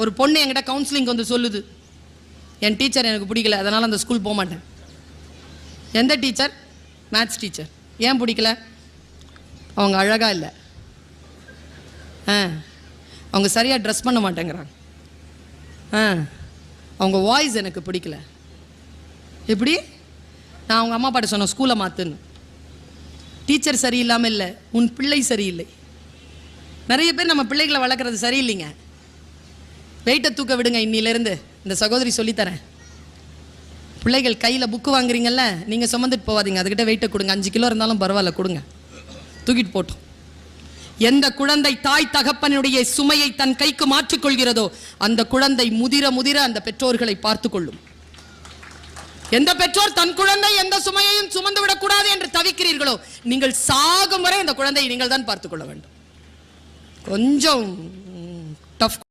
ஒரு பொண்ணு என்கிட்ட கவுன்சிலிங் வந்து சொல்லுது. என் டீச்சர் எனக்கு பிடிக்கல அதனால் அந்த ஸ்கூல் போக மாட்டேன். எந்த டீச்சர் மேத்ஸ் டீச்சர் ஏன் பிடிக்கல? அவங்க அழகாக இல்லை. ஆ அவங்க சரியாக ட்ரெஸ் பண்ண மாட்டேங்கிறாங்க. ஆ அவங்க வாய்ஸ் எனக்கு பிடிக்கல. எப்படி? நான் அவங்க அம்மா பாட்ட சொன்னேன் ஸ்கூலை மாற்றுன்னு டீச்சர் சரியில்லாமல் இல்லை உன் பிள்ளை சரியில்லை. நிறைய பேர் நம்ம பிள்ளைகளை வளர்க்குறது சரியில்லைங்க. வெயிட்டை தூக்க விடுங்க இன்னிலேருந்து. இந்த சகோதரி சொல்லித்தரேன். பிள்ளைகள் கையில் புக்கு வாங்குறீங்கல்ல நீங்கள் சுமந்துட்டு போகாதீங்க அதுக்கிட்ட வெயிட்டை கொடுங்க. அஞ்சு கிலோ இருந்தாலும் பரவாயில்ல கொடுங்க. தூக்கிட்டு போட்டோம். எந்த குழந்தை தாய் தகப்பனுடைய சுமையை தன் கைக்கு மாற்றிக்கொள்கிறதோ அந்த குழந்தை முதிர முதிர அந்த பெற்றோர்களை பார்த்து கொள்ளும் எந்த பெற்றோர் தன் குழந்தை எந்த சுமையையும் சுமந்து விடக்கூடாது என்று தவிக்கிறீர்களோ நீங்கள் சாகும் வரை அந்த குழந்தையை நீங்கள் தான் பார்த்துக்கொள்ள வேண்டும். கொஞ்சம் டஃப்